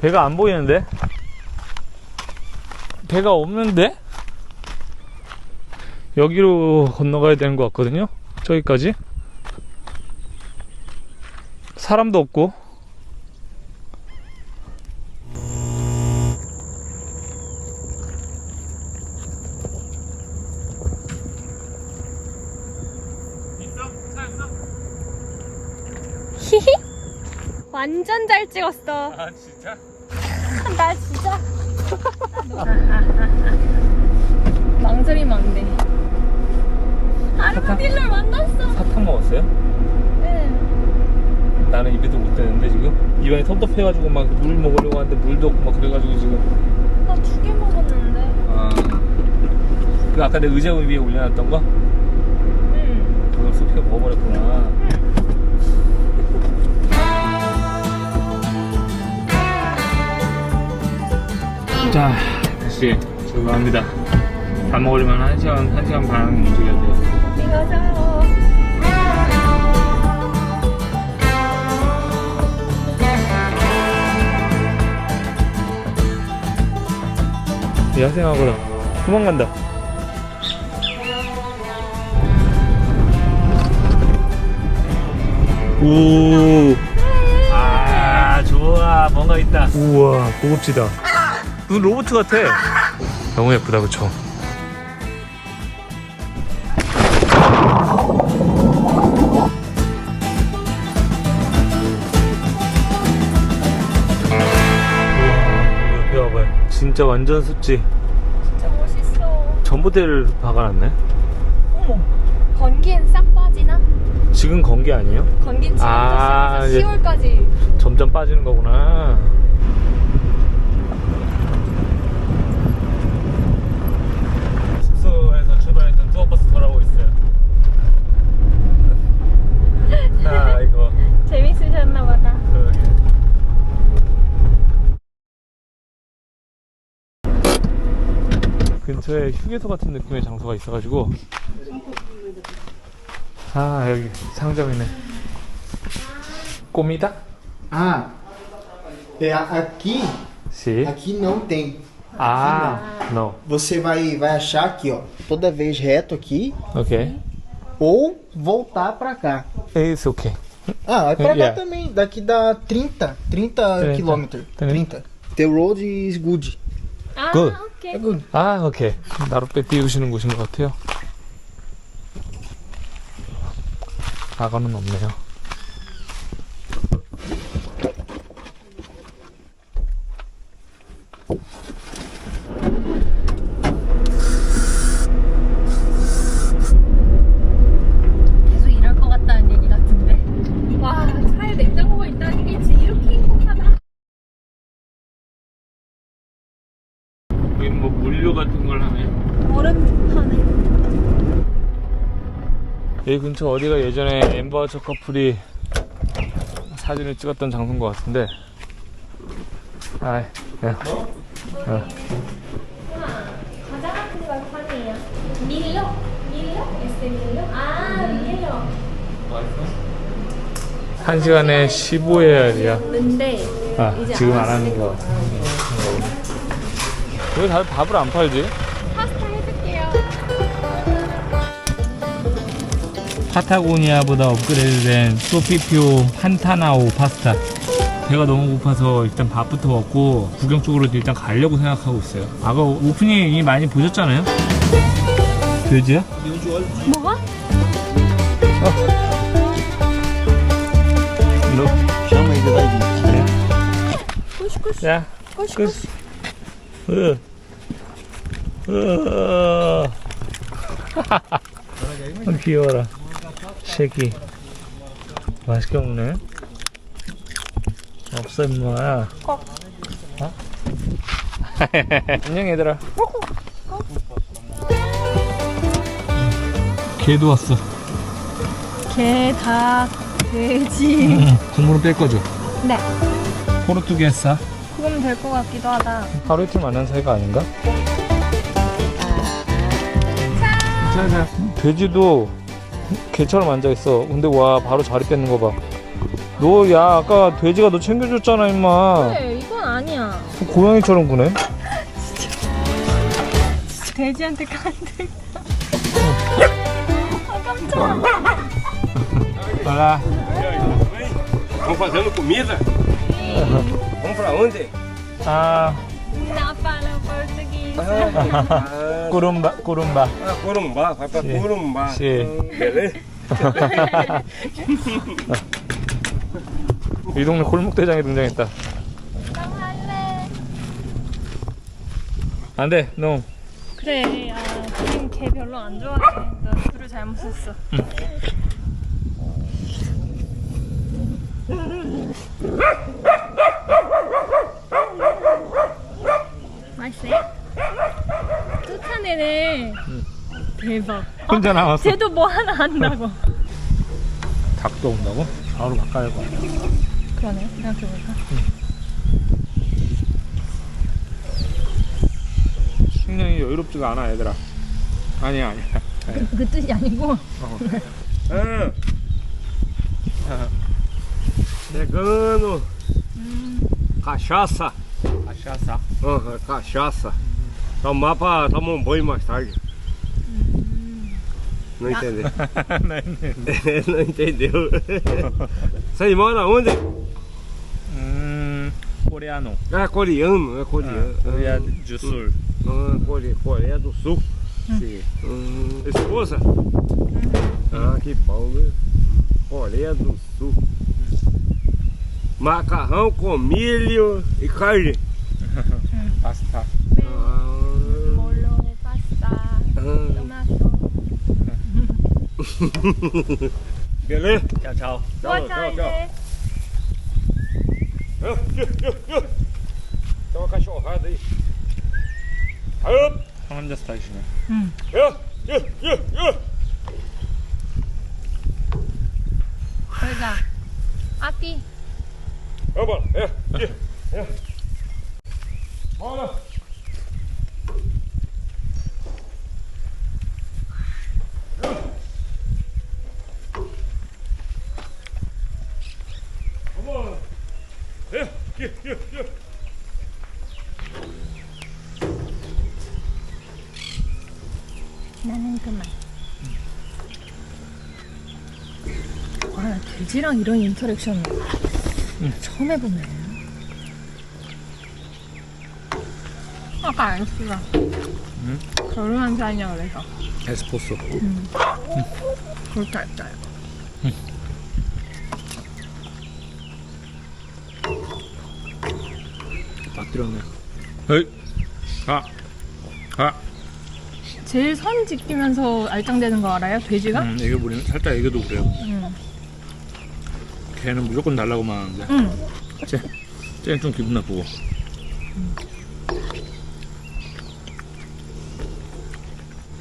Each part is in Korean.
배가 안 보이는데? 배가 없는데? 여기로 건너가야 되는 것 같거든요? 저기까지? 사람도 없고. 히히. 완전 잘 아, 진짜? 나 진짜. 망설이면 안 돼. 아르마딜러를 만났어. 사탕 먹었어요? 응. 나는 입에도 못 대는데 지금 입안이 텁텁해가지고 막 물 먹으려고 하는데 물도 없고 막 그래가지고 지금 나 두 개 먹었는데. 아그 아까 내 의자 위에 올려놨던 거 응. 그걸 소피가 먹어버렸구나 자 다시 출발합니다 밥 먹으려면 1시간, 1시간 반 움직여야 돼요. 야생하거라 도망간다 오. 아, 좋아. 뭔가 있다. 우와, 고급지다. 눈 로봇 같아. 너무 예쁘다, 그쵸? 우와, 옆에 와봐요. 진짜 완전 습지. 진짜 멋있어. 전봇대를 박아놨네. 어머. 건기엔 싹 빠지나? 지금 건게 아니에요? 건기는 지금부터 아, 시작해서 예. 10월까지. 점점 빠지는 거구나. 아, 이거 재밌으셨나 보다. 그러게. 근처에 휴게소 같은 느낌의 장소가 있어가지고 아 여기 상점이네 꼬미다? Ah, é, aqui, 시 aqui não tem. 아, no. Você vai, vai achar aqui, ó, toda vez reto aqui 오케이. ou voltar pra cá. It's okay. Ah, vai pra Yeah. cá também. Daqui dá 30, 30 30. quilômetros. Trinta. 30. The road is good. 아, Good. 오케이. É good. 아, 오케이. 나룻배 띄우시는 곳인 것 같아요. 악어는 없네요. 여기 근처 어디가 예전에 엠버 저 커플이 사진을 찍었던 장소인 것 같은데. 아이, 야. 어. 과자 같은 걸 파네요. 밀로? 밀로? 에스테 밀로? 아, 밀로. 한 시간에 15회알이야. 근데 아, 지금 안안 하는 거. 왜 다들 밥을 안 팔지? 파타고니아보다 업그레이드된 소피피오 판타나오 파스타. 배가 너무 고파서 일단 밥부터 먹고 구경 쪽으로 일단 가려고 생각하고 있어요. 아까 오프닝 이미 많이 보셨잖아요? 돼지야? 뭐가? vir. 쿠시쿠시. 야, 쿠시쿠시. 으. 으. 아, 귀여워라. 새끼. 맛있게 먹네. 없어, 임마. 꼭. 어? 안녕, 얘들아. 개도 왔어. 개, 닭, 돼지. 응, 국물은 뺄 거죠? 네. 포르투게사. 그거면 될것 같기도 하다. 하루 이틀 만난 사이가 아닌가? 자, 돼지도 개처럼 앉아있어. 근데 와, 바로 자리 뺏는 거 봐. 너 야 아까 돼지가 너 챙겨줬잖아 임마. 그래 이건 아니야. 고양이처럼 구네? 돼지한테 간대 아 깜짝아 빨라. Vamos fazendo comida? Vamos pra onde? 아. 나 ah, Corumbá, vai pra Sim. Corumbá. Sim. Hum, Beleza? 이 동네 골목대장이 등장했다 나 할래 안돼 너 그래 야 지금 걔 별로 안 좋아해 너 술을 잘못했어 맛있어요? 뚜탄 애네. 대박. 혼자 나왔어. 쟤도 뭐 하나 한다고. 닭도 온다고? 바로 바꿔야 거 그러네. 생각해보니까 식량이 여유롭지가 않아 얘들아. 아니야 아니야. 그, 그 뜻이 아니고. Chegando. Cachaça. 아샤사. Aham, cachaça. Tomar para tomar um tá banho mais tarde. Não tá. entendeu. não, entendeu. Vocês moram onde? Coreano. Ah, coreano, é coreano. É ah, ah, ah, Coreia do Sul. Hum. Hum, uhum. Ah, Coreia, Coreia do Sul. Sim. Hum, esposa? Ah, que bom, né? Coreia do Sul. Macarrão com milho e carne. Beleza? 자 자오 좋아 tchau, 이제 Ah, ih, ih, ih. Tem uma cachorrada aí. Up, 상남자 스타일이시네 ih, ih, ih, ih. 그러자 아띠 Vamos, é, ih, é. Bora. Vamos. É, ih, ih, ih. 나는 그만 아, 나 돼지랑 이런 인터랙션 처음 해보네. 아까 안씨가 결혼한 사이냐 그래서. 에스포소 그렇게 했어요. 맞들었네. 에이. 가 가. 제일 선 지키면서 알짱대는 거 알아요? 돼지가? 음, 애교 부리는? 살짝 애교도 그래요. 응. 걔는 무조건 달라고만 하는데. 응. 쟤, 쟤는 좀 기분 나쁘고.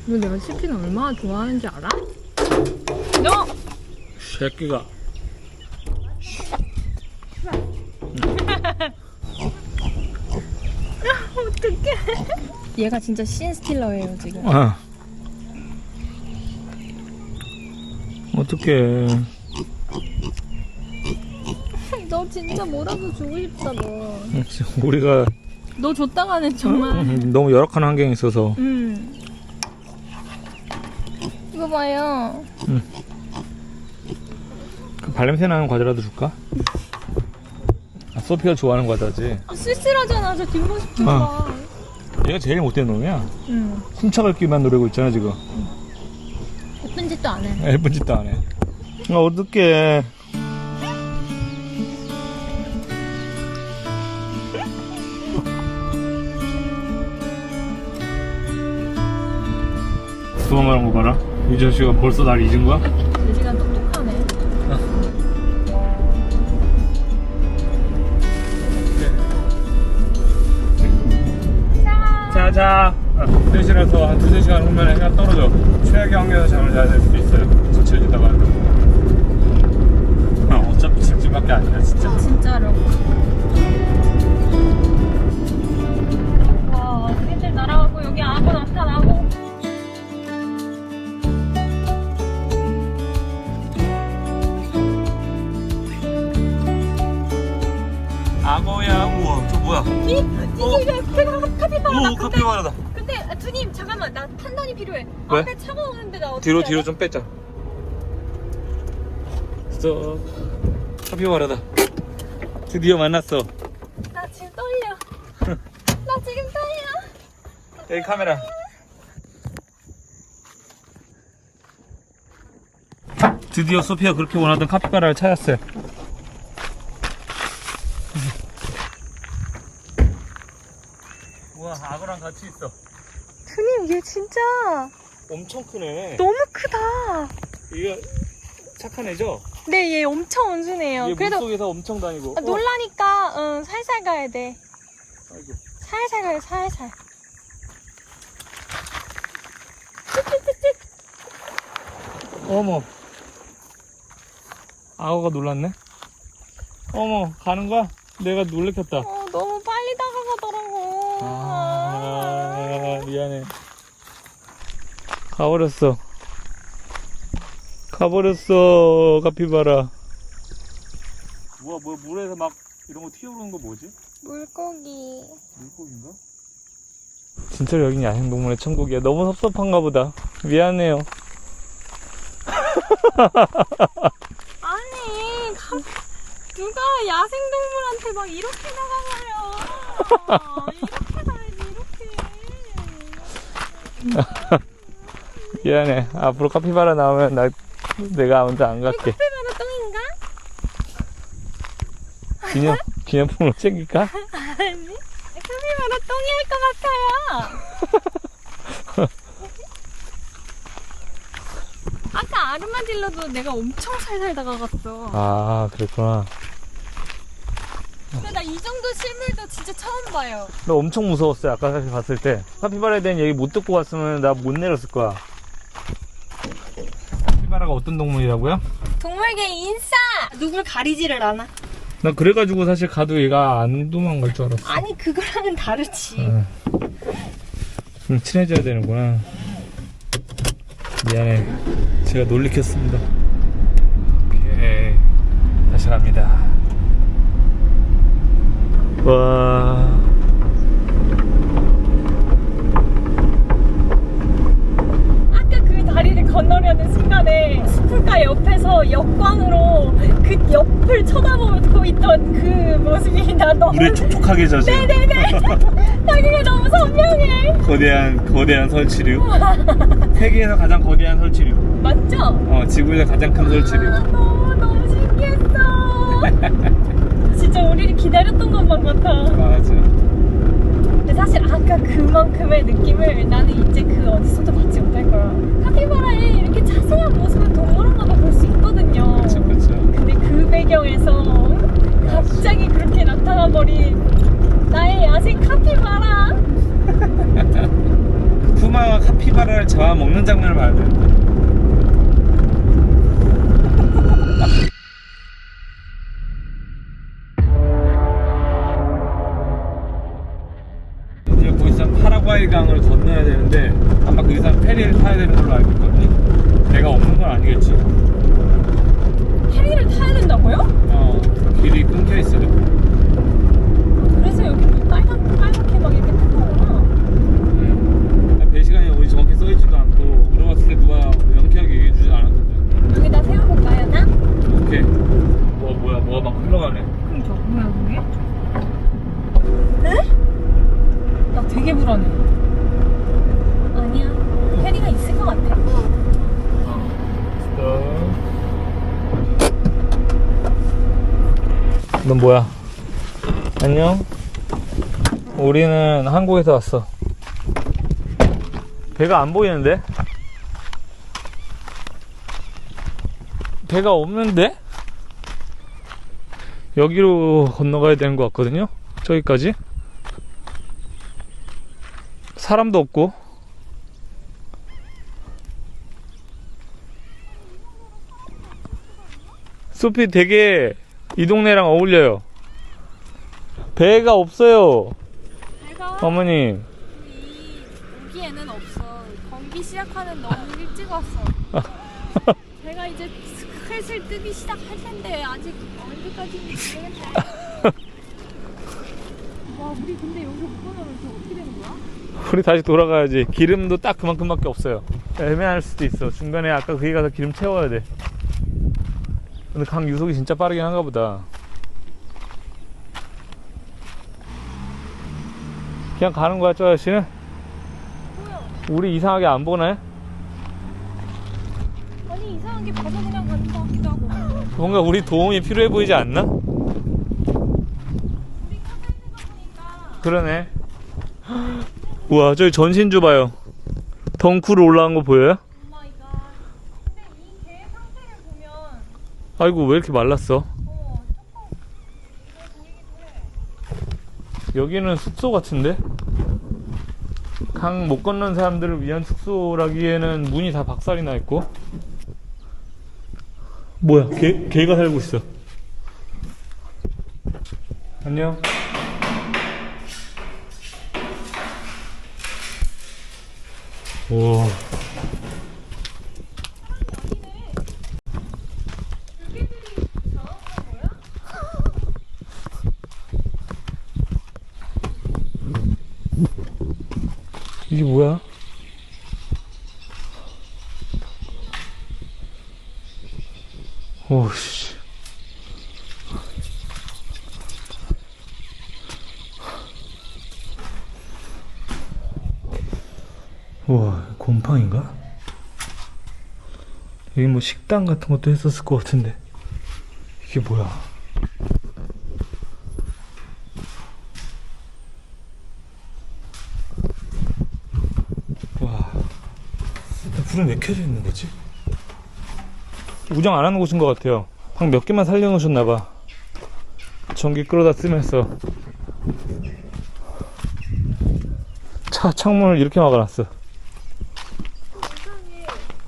너 내가 치킨 얼마나 좋아하는지 알아? 너! 새끼가. 어떡해. 얘가 진짜 씬스틸러예요 지금. 아. 어떡해 너 진짜 뭐라도 주고 싶다 너. 우리가 너 줬다가는 정말. 너무 열악한 환경에 있어서 음. 이거 봐요. 그 발냄새 나는 과자라도 줄까? 아, 소피가 좋아하는 과자지 아, 쓸쓸하잖아. 저 뒷모습 좀 아. 봐. 얘가 제일 못된 놈이야 응. 훔쳐갈 기만 노리고 있잖아 지금 예쁜 짓도 안 해. 예쁜 짓도 안 해 아 어떡해 도망가는 거 봐라. 이 자식아 벌써 날 잊은 거야? 돼지가 똑똑하네. 자자. 셋이라서 한 두세 시간 후면 해가 떨어져. 최악의 환경에서 잠을 자야 될 수도 있어요. 지쳐지다가 아, 어차피 집집밖에 아니야 진짜. 진짜로. 뒤로 해야 뒤로 돼? 좀 뺐자 스톱 카피바라다 드디어 만났어 나 지금 떨려. 나 지금 떨려. 여기 카메라 드디어 소피아 그렇게 원하던 카피바라를 찾았어요 우와 악어랑 같이 있어 두님 얘 진짜 엄청 크네 너무 크다. 이거 착한 애죠? 네, 얘 엄청 온순해요. 얘 그래도 물속에서 엄청 다니고 아, 놀라니까 응, 살살 가야 돼. 어, 아이고. 살살 가요, 살살. 어머 악어가 놀랐네 어머 가는 거야? 내가 놀래켰다 어, 너무 빨리 다가가더라고. 아 미안해 가버렸어 가버렸어 카피바라 뭐야 뭐야 물에서 막 이런 거 튀어오르는 거 뭐지? 물고기. 물고기인가? 진짜로 여긴 야생동물의 천국이야 너무 섭섭한가 보다 미안해요 아니, 가, 누가 야생동물한테 막 이렇게 나가버려. 이렇게 가야지, 이렇게. 미안해 앞으로 카피바라 나오면 나 내가 먼저 안 갈게 카피바라 똥인가? 기념, 기념품으로 챙길까? 아니, 카피바라 똥이 할 것 같아요. 아까 아르마딜로도 내가 엄청 살살 다가갔어. 아 그랬구나 근데 나 이 정도 실물도 진짜 처음 봐요. 나 엄청 무서웠어요 아까 사실 봤을 때 카피바라에 대한 얘기 못 듣고 왔으면 나 못 내렸을 거야 카피바라가 어떤 동물이라고요? 동물계 인싸! 누굴 가리지를 않아. 나 그래가지고 사실 가도 얘가 안 도망갈 줄 알았어 아니, 그거랑은 다르지. 응. 좀 친해져야 되는구나 미안해 제가 놀리켰습니다 오케이 다시 갑니다 와 아까 그 다리를 건너려는 순간에 스풀가 옆에서 역광으로 그 옆을 쳐다보고 있던 그 모습이 나 너무 물에 촉촉하게 젖은. 네네네. 자기가 너무 선명해. 거대한 거대한 설치류. 세계에서 가장 거대한 설치류. 맞죠? 어 지구에서 가장 큰 설치류. 아, 너무 너무 신기했어. 진짜 우리를 기다렸던 것만 같아. 맞아. 근데 사실 아까 그만큼의 느낌을 나는 이제 그 어디서도 거야 카피바라의 이렇게 자세한 모습은 동물원마다 볼 수 있거든요. 그쵸 그쵸. 근데 그 배경에서 갑자기 그렇게 나타나 버린 나의 야생 카피바라. 푸마와 카피바라를 잡아먹는 장면을 봐야 돼 이제 곧 있으면 파라과이 강을 건너야 되는데 아마 그 이상 페리를 타야 되는 걸로 알고 있거든요 배가 없는 건 아니겠지 페리를 타야 된다고요? 어 길이 끊겨 있어요 그래서 여기 뭐 빨간, 빨갛게 막 이렇게 뜬거구나 음. 배 시간이 어디 정확히 써있지도 않고 물어봤을 때 누가 명쾌하게 얘기해주지 않았거든 여기다 세워볼까요 나? 오케이 뭐 뭐야 뭐가 막 흘러가네 그러니까 뭐야 그게? 에? 나 되게 불안해 아니야 페리가 있을 것 같아 넌 뭐야? 안녕? 우리는 한국에서 왔어. 배가 안 보이는데? 배가 없는데? 여기로 건너가야 되는 것 같거든요? 저기까지? 사람도 없고. 숲이 되게 이 동네랑 어울려요. 배가 없어요. 배가 어머님. 이 여기에는 없어. 건기 시작하는 너무 일찍 왔어. 제가 이제 슬슬 뜨기 시작할 텐데 아직 언제까지인지 모르겠네. 와 우리 근데 여기서 못 건너면 저 어떻게 되는 거야? 우리 다시 돌아가야지. 기름도 딱 그만큼밖에 없어요. 애매할 수도 있어. 중간에 아까 거기 가서 기름 채워야 돼. 근데 강 유속이 진짜 빠르긴 한가 보다. 그냥 가는 거야, 저 아저씨는? 우리 이상하게 안 보네? 아니 이상한 게 봐서 그냥 가는 거 같기도 하고 뭔가 우리 도움이 필요해 보이지 않나? 우리 켜져 있는 거 보니까 그러네. 우와, 저기 전신주 봐요. 덩크로 올라간 거 보여요? 오마이갓 근데 이 개 상태를 보면 아이고, 왜 이렇게 말랐어? 여기는 숙소 같은데? 강 못 건넌 사람들을 위한 숙소라기에는 문이 다 박살이 나 있고. 뭐야, 개, 개가 살고 있어. 안녕. 오. 이게 뭐야? 오씨. 우와, 곰팡인가? 여기 뭐 식당 같은 것도 했었을 것 같은데. 이게 뭐야? 와. 불은 왜 켜져 있는 거지? 우정 안 하는 곳인 것 같아요. 방 몇 개만 살려놓으셨나봐. 전기 끌어다 쓰면서. 차 창문을 이렇게 막아놨어.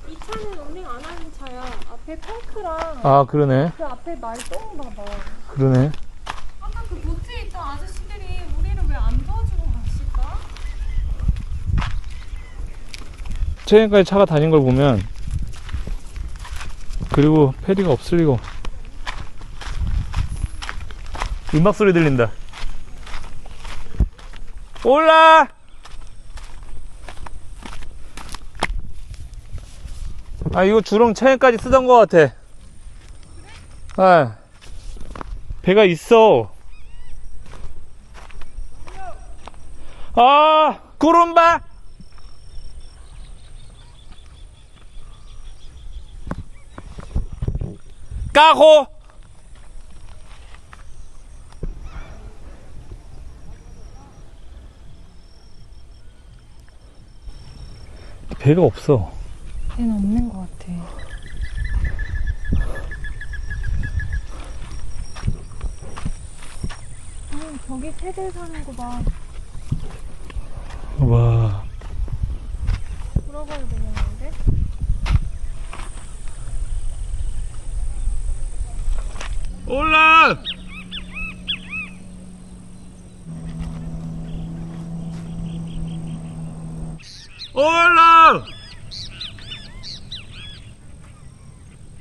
이 차는 운행 안 하는 차야 앞에 탱크랑 아, 그러네. 그 앞에 말똥인가 봐 그러네. 아까 그 보트에 있던 아저씨들이 우리를 왜 안 도와주고 갔을까? 최근까지 차가 다닌 걸 보면, 그리고 페리가 없을 리가 없. 음악 소리 들린다. 올라! 아, 이거 주렁 체인까지 쓰던 것 같아. 아, 배가 있어. 아, 구름바! 까호! 배가 없어. 얘는 없는 것 같아 음, 저기 새들 사는 거 봐 와, 물어봐야 되겠는데? 올라! 올라!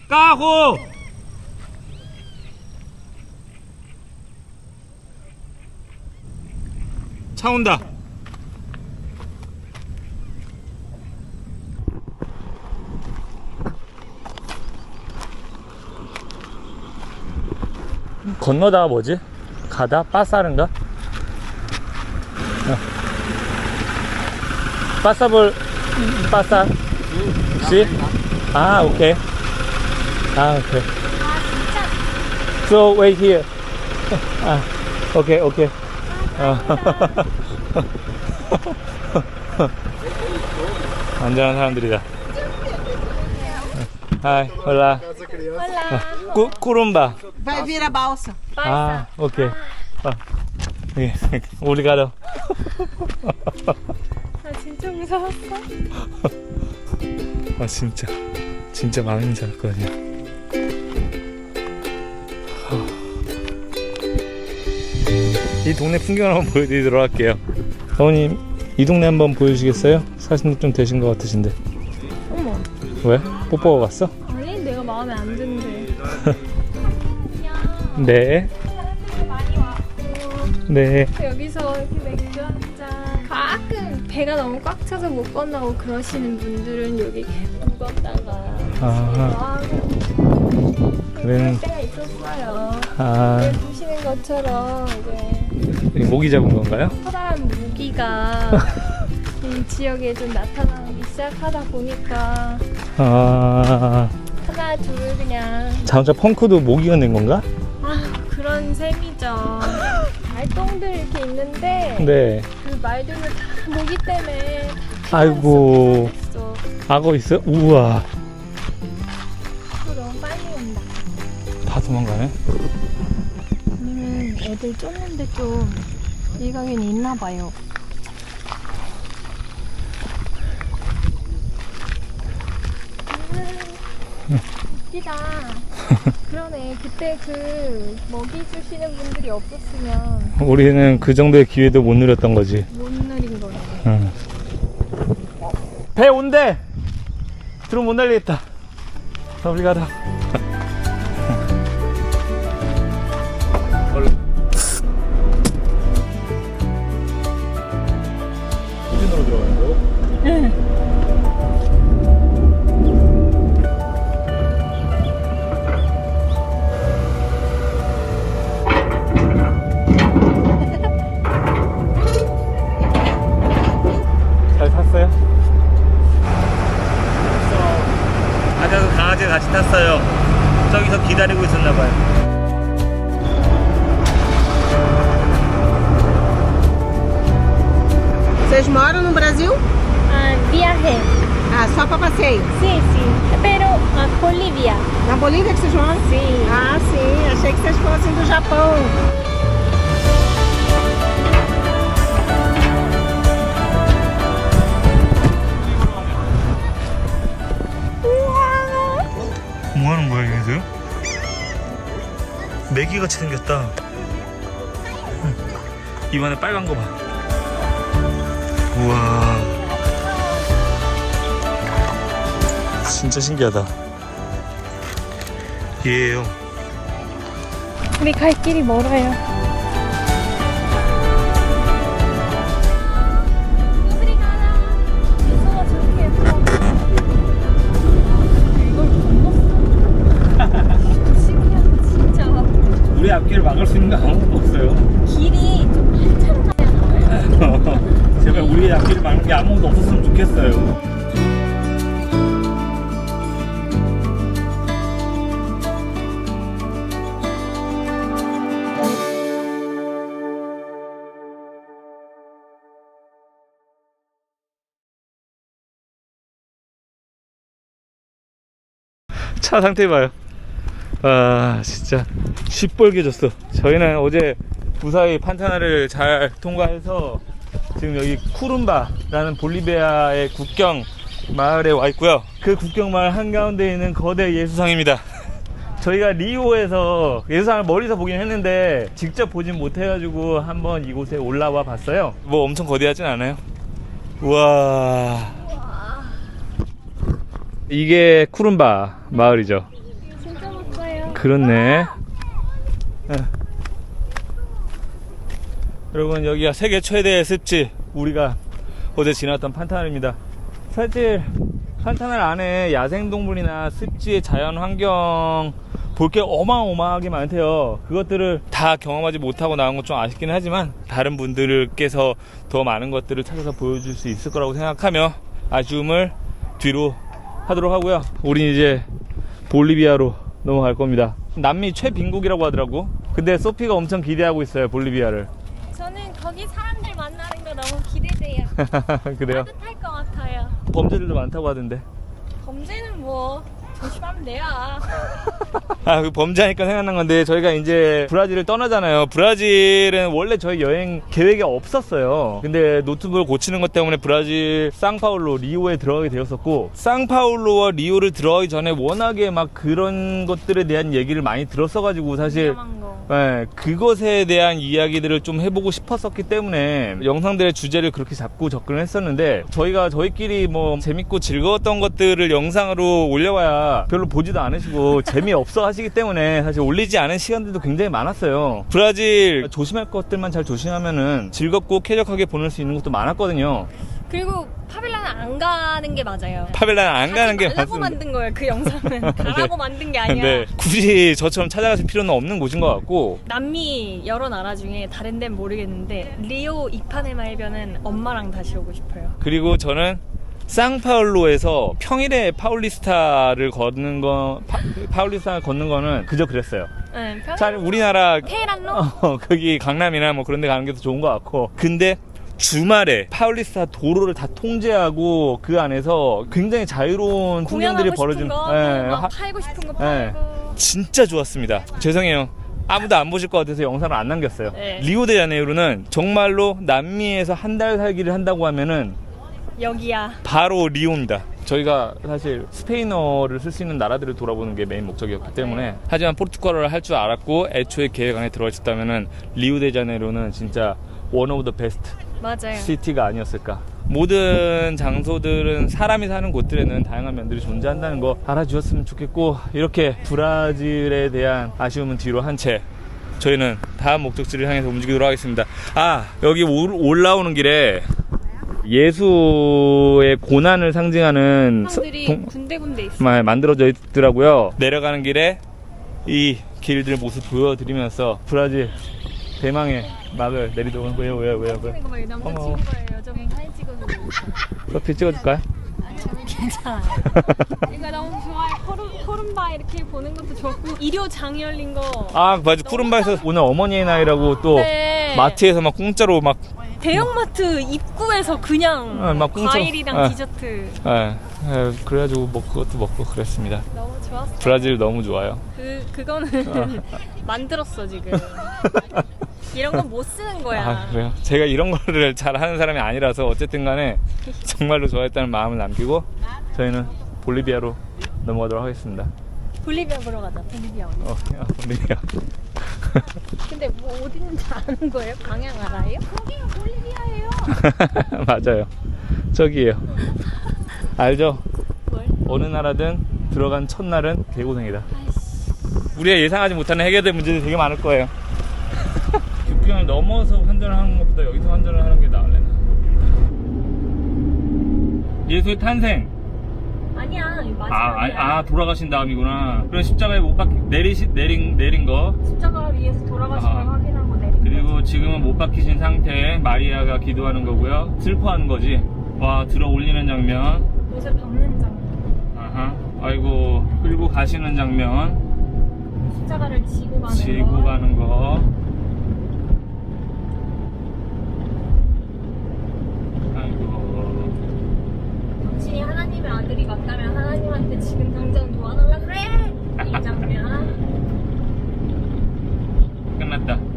까호! 차 온다. 건너다가 뭐지? 가다? 빠사른가? 어. 빠사볼, 빠사? 시? 아, 오케이. 아, 오케이. So, wait here. 아, 오케이, 오케이. 아. 안전한 사람들이다. 하이, 홀라. 꾸, 꾸룸바. Vai vir a balsa. 아, 오케이. 아, 예, 오리가도. 나 진짜 무서웠어 아, 진짜. 진짜 마음이 잘거든요. 이 동네 풍경을 한번 보여드리도록 할게요. 어머님, 이 동네 한번 보여주시겠어요? 사신 좀 되신 것 같으신데. 어머 왜? 뽀뽀가 갔어? 네. 사람들이 많이 와 네. 여기서 이렇게 맥주 한 잔. 가끔 배가 너무 꽉 차서 못 건너고 그러시는 분들은 여기 묵었다가 아, 하고 그래. 그럴 때가 있었어요. 아, 보시는 것처럼 이제 모기 잡은 건가요? 커다란 무기가 이 지역에 좀 나타나기 시작하다 보니까 아, 하나 둘 그냥 자동차 펑크도 모기가 낸 건가? 아 셈이죠. 말똥들 이렇게 있는데 네. 그 말들은 다 모기 때문에 다 아이고. 피었어. 악어 있어요? 우와. 또 너무 빨리 온다. 다 도망가네. 오늘은 애들 쫓는데 좀 일각견이 있나 봐요. 음, 웃기다. 그러네. 그때 그 먹이 주시는 분들이 없었으면 우리는 그 정도의 기회도 못 누렸던 거지. 못 누린 거네. 응. 배 온대! 들어 못 날리겠다. 자, 우리 가자. 뭐 하는 거야, 여기서? 메기같이 생겼다. 입안에 빨간 거 봐. 우와. 진짜 신기하다. 얘예요. 우리 갈 길이 멀어요. 우리 앞길을 막을 수 있는 거 아무것도 없어요. 길이 좀 활창하잖아요. 제발 우리 앞길을 막는 게 아무것도 없었으면 좋겠어요. 차 상태 봐요. 아 진짜 시뻘개졌어. 저희는 어제 무사히 판타나를 잘 통과해서 지금 여기 쿠룸바라는 볼리비아의 국경 마을에 와 있고요. 그 국경 마을 한가운데 있는 거대 예수상입니다. 저희가 리오에서 예수상을 멀리서 보긴 했는데 직접 보진 못해가지고 한번 이곳에 올라와 봤어요. 뭐 엄청 거대하진 않아요. 우와. 이게 쿠룸바 마을이죠. 그렇네. 예. 여러분 여기가 세계 최대의 습지 우리가 어제 지났던 판타널입니다. 사실 판타널 안에 야생동물이나 습지의 자연 환경 볼 게 어마어마하게 많대요. 그것들을 다 경험하지 못하고 나온 건 좀 아쉽긴 하지만 다른 분들께서 더 많은 것들을 찾아서 보여줄 수 있을 거라고 생각하며 아쉬움을 뒤로 하도록 하고요. 우린 이제 볼리비아로 넘어갈 겁니다. 남미 최빈국이라고 하더라고. 근데 소피가 엄청 기대하고 있어요, 볼리비아를. 저는 거기 사람들 만나는 거 너무 기대돼요. 그래요? 따뜻할 것 같아요. 범죄들도 많다고 하던데. 범죄는 뭐 조심하면 돼요. 아, 그 범죄하니까 생각난 건데 저희가 이제 브라질을 떠나잖아요. 브라질은 원래 저희 여행 계획이 없었어요. 근데 노트북을 고치는 것 때문에 브라질 쌍파울로 리오에 들어가게 되었었고 쌍파울로와 리오를 들어가기 전에 워낙에 막 그런 것들에 대한 얘기를 많이 들었어 가지고 사실 위험한 거. 네, 그것에 대한 이야기들을 좀 해보고 싶었었기 때문에 영상들의 주제를 그렇게 잡고 접근을 했었는데 저희가 저희끼리 뭐 재밌고 즐거웠던 것들을 영상으로 올려봐야 보니까 별로 보지도 않으시고 재미없어 하시기 때문에 사실 올리지 않은 시간들도 굉장히 많았어요. 브라질 조심할 것들만 잘 조심하면은 즐겁고 쾌적하게 보낼 수 있는 것도 많았거든요. 그리고 파빌라는 안 가는 게 맞아요. 파벨라는 안 가는 게 말라고 맞습니다. 만든 거예요. 그 영상은 가라고 만든 게 아니야. 근데 굳이 저처럼 찾아가실 필요는 없는 곳인 것 같고 남미 여러 나라 중에 다른 데는 모르겠는데 리오 이파네마 해변은 엄마랑 다시 오고 싶어요. 그리고 저는 상파울로에서 평일에 파울리스타를 걷는 거 파, 파울리스타 걷는 거는 그저 그랬어요. 응, 편 차라리 우리나라 테헤란로? 어, 거기 강남이나 뭐 그런 데 가는 게 더 좋은 것 같고 근데 주말에 파울리스타 도로를 다 통제하고 그 안에서 굉장히 자유로운 풍경들이 공연하고 벌어진 거, 예, 막 하- 팔고 싶은 거 예. 팔고. 진짜 좋았습니다. 죄송해요. 아무도 안 보실 것 같아서 영상을 안 남겼어요. 네. 리오데자네이루는 정말로 남미에서 한 달 살기를 한다고 하면은 여기야. 바로 리오입니다. 저희가 사실 스페인어를 쓸 수 있는 나라들을 돌아보는 게 메인 목적이었기 때문에 하지만 포르투갈어를 할 줄 알았고 애초에 계획 안에 들어가 있었다면은 리우데자네이루는 진짜 원 오브 더 베스트 맞아요. 시티가 아니었을까. 모든 장소들은 사람이 사는 곳들에는 다양한 면들이 존재한다는 거 알아주셨으면 좋겠고 이렇게 브라질에 대한 아쉬움은 뒤로 한 채 저희는 다음 목적지를 향해서 움직이도록 하겠습니다. 아 여기 올- 올라오는 길에 예수의 고난을 상징하는 서- 사람들이 동- 군데군데 있어. 마- 만들어져 있더라고요. 내려가는 길에 이 길들 모습 보여드리면서 브라질 대망의 막을 내리도록 왜요 왜요 왜요 왜요 남자친구가 여자분 사진 찍어주고 커피 찍어줄까요? 괜찮아요. 이거 너무 좋아요. 코름, 코름바 이렇게 보는 것도 좋고 일요 장 열린 거 아 맞아 푸른바에서 오늘 어머니의 나이라고 또 네. 마트에서 막 공짜로 막 대형마트 입구에서 그냥 어, 막 과일이랑 어. 디저트 예, 예, 그래가지고 뭐 그것도 먹고 그랬습니다. 너무 좋았어. 브라질 너무 좋아요. 그 그거는 만들었어 지금. 이런 건 못 쓰는 거야. 아 그래요? 제가 이런 거를 잘 하는 사람이 아니라서 어쨌든 간에 정말로 좋아했다는 마음을 남기고 저희는 볼리비아로 넘어가도록 하겠습니다. 볼리비아 보러 가자. 볼리비아 어디? 어, 야, 볼리비아. 근데 뭐 어디 있는지 아는 거예요? 방향 알아요? 거기가 볼리비아예요. 맞아요. 저기에요. 알죠? 뭘? 어느 나라든 들어간 첫날은 개고생이다. 우리가 예상하지 못하는 해결될 문제들이 되게 많을 거예요. 국경을 넘어서 환전을 하는 것보다 여기서 환전을 하는 게 나을래나. 예수의 탄생. 아니야. 이거 아, 아, 마지막이야. 아, 돌아가신 다음이구나. 그럼 십자가에 못 박히 내리시 내린 내린 거. 십자가 위에서 돌아가신 걸 아. 확인하고 내린 그리고 지금은 못 박히신 상태에 마리아가 기도하는 거고요. 슬퍼하는 거지. 와 들어 올리는 장면. 옷을 박는 장면. 아하. 아이고 끌고 가시는 장면. 십자가를 지고 가는 지고 거. 가는 거. 당신이 하나님의 아들이 맞다면 하나님한테 지금 당장 도와달라 그래! 이 장면. 끝났다.